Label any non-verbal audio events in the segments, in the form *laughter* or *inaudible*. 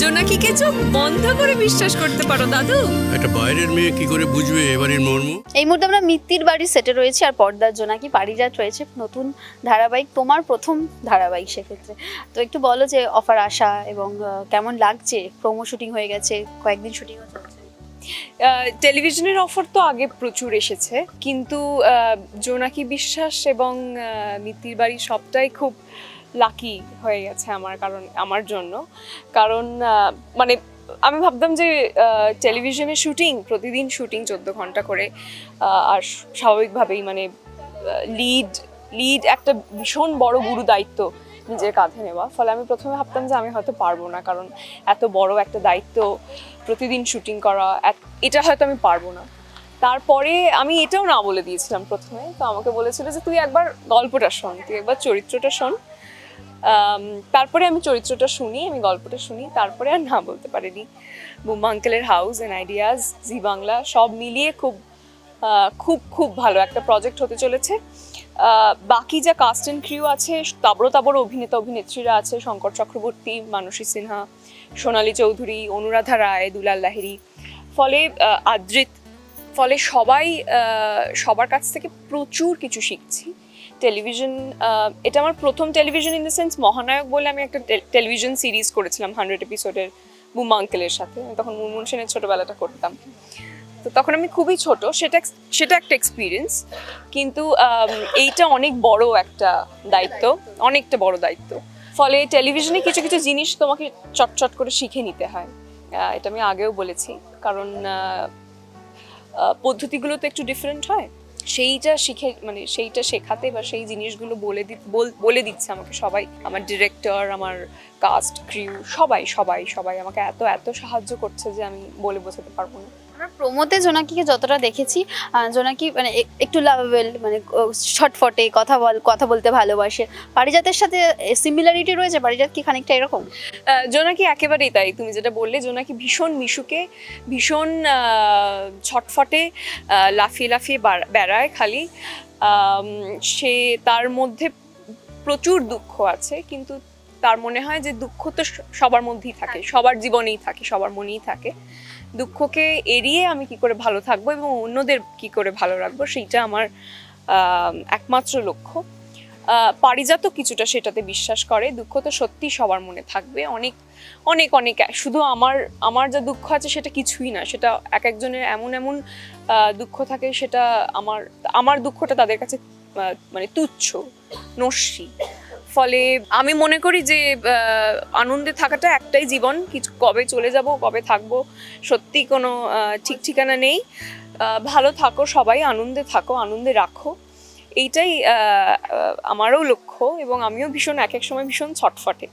জোনাকিকে চোখ বন্ধ করে বিশ্বাস করতে পারো দাদু। একটা বাইরের মেয়ে কি করে বুঝবে এবারের মর্ম? এই মুহূর্তে আমরা মিত্তির বাড়ির সেটে রয়েছে আর পর্দার জোনাকি পারিজাত রয়েছে নতুন ধারাবাহিক তোমার প্রথম ধারাবাহিক সেক্ষেত্রে। তো একটু বলো যে অফার আসা এবং কেমন লাগছে? প্রোমো শুটিং হয়ে গেছে কয়েকদিন শুটিং চলছে। টেলিভিশনের অফার তো আগে প্রচুর এসেছে কিন্তু জোনাকি বিশ্বাস এবং মিত্তির বাড়ি সবটাই খুব লাকি হয়ে গেছে আমার কারণ, আমার জন্য। কারণ মানে আমি ভাবতাম যে টেলিভিশনের শুটিং প্রতিদিন শুটিং চোদ্দ ঘণ্টা করে আর স্বাভাবিকভাবেই মানে লিড লিড একটা ভীষণ বড় গুরু দায়িত্ব নিজের কাঁধে নেওয়া। ফলে আমি প্রথমে ভাবতাম যে আমি হয়তো পারব না, কারণ এত বড় একটা দায়িত্ব প্রতিদিন শুটিং করা এটা হয়তো আমি পারব না। তারপরে আমি এটাও না বলে দিয়েছিলাম প্রথমে। তো আমাকে বলেছিল যে, তুই একবার গল্পটা শোন, তুই একবার চরিত্রটা শোন। তারপরে আমি চরিত্রটা শুনি, আমি গল্পটা শুনি, তারপরে আর না বলতে পারিনি। বুম্বা আঙ্কেলের house and ideas Zee Bangla, সব মিলিয়ে খুব খুব খুব ভালো একটা প্রজেক্ট হতে চলেছে। বাকি যা কাস্ট অ্যান্ড ক্রিউ আছে, তাবড়ো তাবড়ো অভিনেতা অভিনেত্রীরা আছে, শঙ্কর চক্রবর্তী, মানসী সিনহা, সোনালী চৌধুরী, অনুরাধা রায়, দুলাল লাহিড়ী। ফলে আদ্রিত, ফলে সবাই সবার কাছ থেকে প্রচুর কিছু শিখছি। টেলিভিশন এটা আমার প্রথম টেলিভিশন ইন দ্য সেন্স মহানায়ক বলে আমি একটা টেলিভিশন সিরিজ করেছিলাম হান্ড্রেড এপিসোডের বুমা আঙ্কেলের সাথে। আমি তখন মুনমুন সেনের ছোটোবেলাটা করতাম। তো তখন আমি খুবই ছোট, সেটা সেটা একটা এক্সপিরিয়েন্স কিন্তু এইটা অনেক বড় একটা দায়িত্ব, অনেকটা বড় দায়িত্ব। ফলে টেলিভিশনে কিছু কিছু জিনিস তোমাকে চটচট করে শিখে নিতে হয়। এটা আমি আগেও বলেছি। কারণ পদ্ধতিগুলো তো একটু ডিফারেন্ট হয়। সেইটা শিখে মানে সেইটা শেখাতে বা সেই জিনিসগুলো বলে দি, বল- দিচ্ছে আমাকে সবাই। আমার ডিরেক্টর আমার কাস্ট ক্রিউ সবাই সবাই সবাই আমাকে এত এত সাহায্য করছে যে আমি বলে বোঝাতে পারব না। আমরা প্রোমোতে জোনাকিকে যতটা দেখেছি জোনাকি মানে একটু লাভেবল মানে ছটফটে কথা বল কথা বলতে ভালোবাসে। পারিজাতের সাথে সিমিলারিটি রয়েছে? পারিজাত কি খানিকটা এরকম? জোনাকি একেবারেই তাই। তুমি যেটা বললে জোনাকি ভীষণ মিশুকে ভীষণ ছটফটে লাফিয়ে লাফিয়ে বেড়ায় খালি। সে তার মধ্যে প্রচুর দুঃখ আছে কিন্তু তার মনে হয় যে দুঃখ তো সবার মধ্যেই থাকে। সবার জীবনেই থাকে সবার মনেই থাকে। দুঃখকে এড়িয়ে আমি কি করে ভালো থাকব এবং অন্যদের কি করে ভালো রাখব সেইটা আমার একমাত্র লক্ষ্য। পারিজাত কিছুটা সেটাতে বিশ্বাস করে, দুঃখ তো সত্যি সবার মনে থাকবে। অনেক অনেক অনেক, শুধু আমার আমার যা দুঃখ আছে সেটা কিছুই না, সেটা এক একজনের এমন এমন দুঃখ থাকে সেটা আমার আমার দুঃখটা তাদের কাছে মানে তুচ্ছ, নস্যি। ফলে আমি মনে করি যে আনন্দে থাকাটা একটাই জীবন। কিছু কবে চলে যাব, কবে থাকব, সত্যি কোনো ঠিক ঠিকানা নেই। ভালো থাকো সবাই, আনন্দে থাকো, আনন্দে রাখো। এইটাই আমারও লক্ষ্য এবং আমিও ভীষণ, এক এক সময় ভীষণ ছটফটে।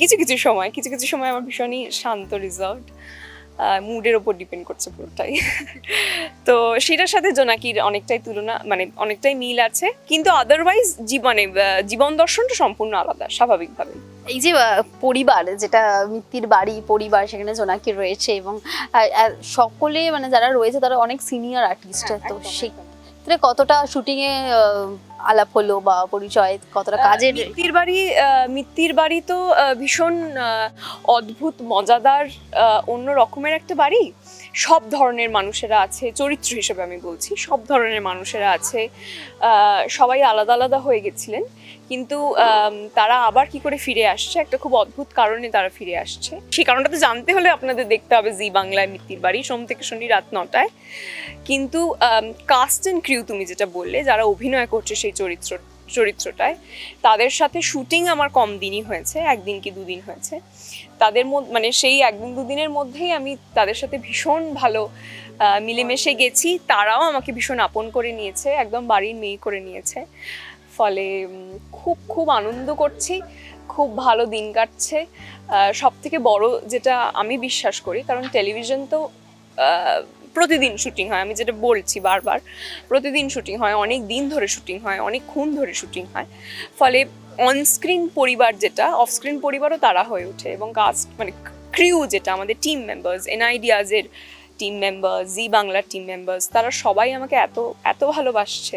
কিছু কিছু সময়, কিছু কিছু সময় আমার ভীষণই শান্ত রিজার্ভড মুডের ওপর ডিপেন্ড করছে পুরোটাই। *laughs* তো সেটার সাথে জোনাকির অনেকটাই তুলনা মানে অনেকটাই মিল আছে। কিন্তু আদারওয়াইজ জীবনে জীবন দর্শনটা সম্পূর্ণ আলাদা স্বাভাবিকভাবে এই যে পরিবার যেটা মিত্তির বাড়ি পরিবার সেখানে জোনাকি রয়েছে এবং সকলে মানে যারা রয়েছে তারা অনেক সিনিয়র আর্টিস্ট হ্যাঁ, তো একদম, সেই ক্ষেত্রে কতটা শুটিং এ আলাপ হলো বা পরিচয় কতটা কাজে মিত্তির বাড়ি মিত্তির বাড়ি তো ভীষণ অদ্ভুত মজাদার অন্য রকমের একটা বাড়ি। সব ধরনের মানুষেরা আছে, চরিত্র হিসেবে আমি বলছি, সব ধরনের মানুষেরা আছে। সবাই আলাদা আলাদা হয়ে গেছিলেন, কিন্তু তারা আবার কি করে ফিরে আসছে? একটা খুব অদ্ভুত কারণে তারা ফিরে আসছে। সেই কারণটা তো জানতে হলে আপনাদের দেখতে হবে জি বাংলায় মিত্তির বাড়ি, সোম থেকে শনি রাত নটায়। কিন্তু কাস্ট অ্যান্ড ক্রিউ তুমি যেটা বললে, যারা অভিনয় করছে সেই চরিত্র, চরিত্রটায়, তাদের সাথে শুটিং আমার কম দিনই হয়েছে, একদিন কি দুদিন হয়েছে। তাদের মানে সেই একদিন দুদিনের মধ্যেই আমি তাদের সাথে ভীষণ ভালো মিলেমিশে গেছি। তারাও আমাকে ভীষণ আপন করে নিয়েছে, একদম বাড়ির মেয়ে করে নিয়েছে। ফলে খুব খুব আনন্দ করছি, খুব ভালো দিন কাটছে। সব থেকে বড় যেটা আমি বিশ্বাস করি, কারণ টেলিভিশন তো প্রতিদিন শুটিং হয়, আমি যেটা বলছি বারবার, প্রতিদিন শুটিং হয়, অনেক দিন ধরে শুটিং হয়, অনেক খুন ধরে শুটিং হয়। ফলে অনস্ক্রিন পরিবার যেটা অফস্ক্রিন পরিবারও তারা হয়ে ওঠে এবং কাস্ট মানে ক্রিউ যেটা, আমাদের টিম মেম্বার্স এনআইডিয়াজের টিম মেম্বার জি বাংলার টিম মেম্বার্স তারা সবাই আমাকে এত এত ভালোবাসছে।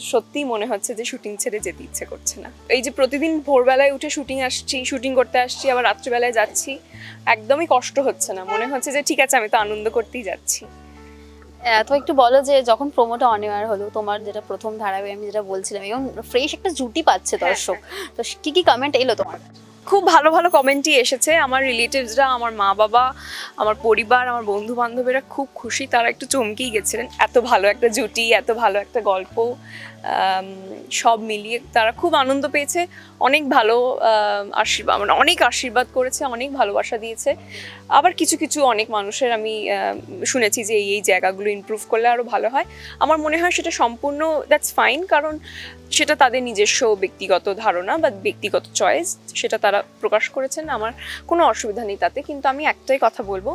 সত্যিই মনে হচ্ছে যে শুটিং ছেড়ে যেতে ইচ্ছে করছে না। এই যে প্রতিদিন ভোরবেলায় উঠে শুটিং আসছি শুটিং করতে আসছি আবার রাত্রিবেলায় যাচ্ছি একদমই কষ্ট হচ্ছে না। মনে হচ্ছে যে ঠিক আছে আমি তো আনন্দ করতেই যাচ্ছি। আহ, তো একটু বলো যে যখন প্রোমোটা অনিবার হলো তোমার যেটা প্রথম ধারাবাহিক আমি যেটা বলছিলাম এবং ফ্রেশ একটা জুটি পাচ্ছে দর্শক। তো কি কি কমেন্ট এলো তোমার খুব ভালো ভালো কমেন্টই এসেছে। আমার রিলেটিভসরা আমার মা বাবা আমার পরিবার, আমার বন্ধু বান্ধবীরা খুব খুশি। তারা একটু চমকেই গেছিলেন। এত ভালো একটা জুটি, এত ভালো একটা গল্প সব মিলিয়ে তারা খুব আনন্দ পেয়েছে। অনেক ভালো আশীর্বাদ মানে অনেক আশীর্বাদ করেছে, অনেক ভালোবাসা দিয়েছে। আবার কিছু কিছু অনেক মানুষের আমি শুনেছি যে এই জায়গাগুলো ইমপ্রুভ করলে আরও ভালো হয়। আমার মনে হয় সেটা সম্পূর্ণ দ্যাটস ফাইন কারণ সেটা তাদের নিজস্ব ব্যক্তিগত ধারণা বা ব্যক্তিগত চয়েস সেটা তারা প্রকাশ করেছেন আমার কোনো অসুবিধা নেই তাতে। কিন্তু আমি একটাই কথা বলব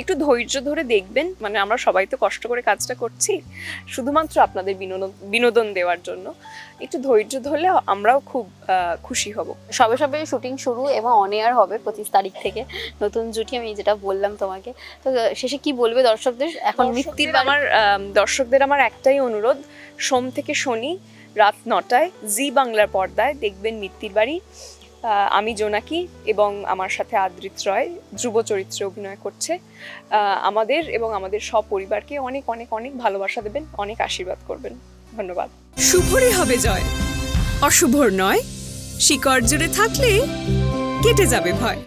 একটু ধৈর্য ধরে দেখবেন মানে আমরা সবাই তো কষ্ট করে কাজটা করছি শুধুমাত্র আপনাদের বিনোদন বিনোদন দেওয়ার জন্য। একটু ধৈর্য ধরলে আমরাও খুব খুশি হব। সবে সবে শুটিং শুরু এবং অন এয়ার হবে পঁচিশ তারিখ থেকে। নতুন জুটি আমি যেটা বললাম তোমাকে। তো শেষে কি বলবে দর্শকদের? এখন দর্শকদের আমার দর্শকদের আমার একটাই অনুরোধ সোম থেকে শনি রাত নটায় জি বাংলার পর্দায় দেখবেন মিত্তির বাড়ি। আমি জোনাকি এবং আমার সাথে আদৃত রয় ধ্রুব চরিত্রে অভিনয় করছে। আমাদের এবং আমাদের সব পরিবারকে অনেক অনেক অনেক ভালোবাসা দেবেন, অনেক আশীর্বাদ করবেন। ধন্যবাদ। শুভরই হবে জয়। অশুভর নয়, শিকড় জুড়ে থাকলে কেটে যাবে ভয়।